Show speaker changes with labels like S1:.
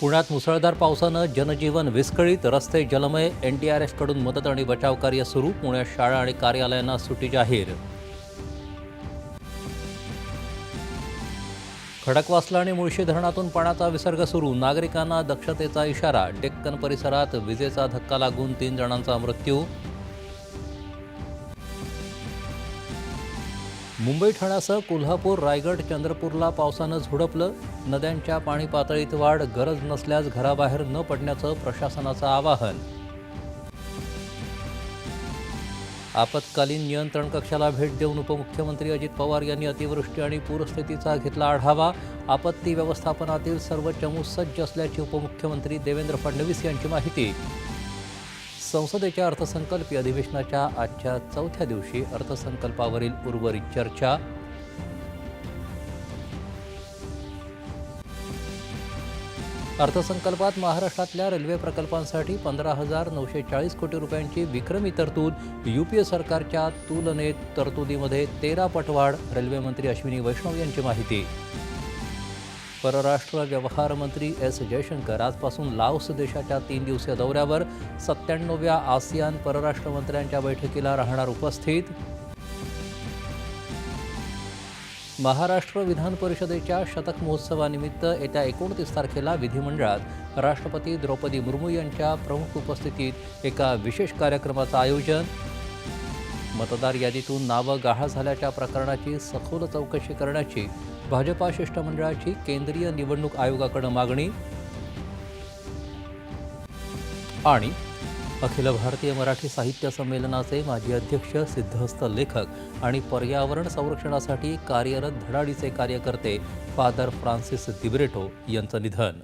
S1: पुण्यात मुसळधार पावसानं जनजीवन विस्कळीत. रस्ते जलमय. एन डी आर एफकडून मदत आणि बचाव कार्य सुरू. पुण्यात शाळा आणि कार्यालयांना सुटी जाहीर. खडकवासला आणि मुळशी धरणातून पाण्याचा विसर्ग सुरू. नागरिकांना दक्षतेचा इशारा. डेक्कन परिसरात विजेचा धक्का लागून तीन जणांचा मृत्यू मुंबई ठाण्यासह कोल्हापूर रायगड चंद्रपूरला पावसानं झुडपलं. नद्यांच्या पाणी पातळीत वाढ गरज नसल्यास घराबाहेर न पडण्याचं प्रशासनाचं आवाहन. आपत्कालीन नियंत्रण कक्षाला भेट देऊन उपमुख्यमंत्री अजित पवार यांनी अतिवृष्टी आणि पूरस्थितीचा घेतला आढावा. आपत्ती व्यवस्थापनातील सर्व चमू सज्ज असल्याची उपमुख्यमंत्री देवेंद्र फडणवीस यांची माहिती. संसदेच्या अर्थसंकल्पीय अधिवेशनाच्या आजच्या चौथ्या दिवशी अर्थसंकल्पावरील उर्वरित चर्चा. अर्थसंकल्पात महाराष्ट्रातल्या रेल्वे प्रकल्पांसाठी पंधरा हजार नऊशे चाळीस कोटी रुपयांची विक्रमी तरतूद युपीए सरकारच्या तुलनेत तरतुदीमध्ये तेरा पट वाढ रेल्वेमंत्री अश्विनी वैष्णव यांची माहिती. परराष्ट्र व्यवहार मंत्री एस जयशंकर आजपासून लाओस देशाच्या तीन दिवसीय दौऱ्यावर सत्त्याण्णव्या आसियान परराष्ट्र मंत्र्यांच्या बैठकीला राहणार उपस्थित. महाराष्ट्र विधान परिषदेच्या शतक महोत्सवानिमित्त येत्या एकोणतीस तारखेला विधिमंडळात राष्ट्रपती द्रौपदी मुर्मू यांच्या प्रमुख उपस्थितीत एका विशेष कार्यक्रमाचं आयोजन मतदार यादीतून नावं गाळा झाल्याच्या प्रकरणाची सखोल चौकशी करण्याची भाजपा शिष्टमंडळाची केंद्रीय निवडणूक आयोगाकडे मागणी. आणि अखिल भारतीय मराठी साहित्य संमेलनाचे माजी अध्यक्ष सिद्धहस्त लेखक आणि पर्यावरण संरक्षणासाठी कार्यरत धडाडीचे कार्यकर्ते फादर फ्रान्सिस दिब्रेटो यांचं निधन.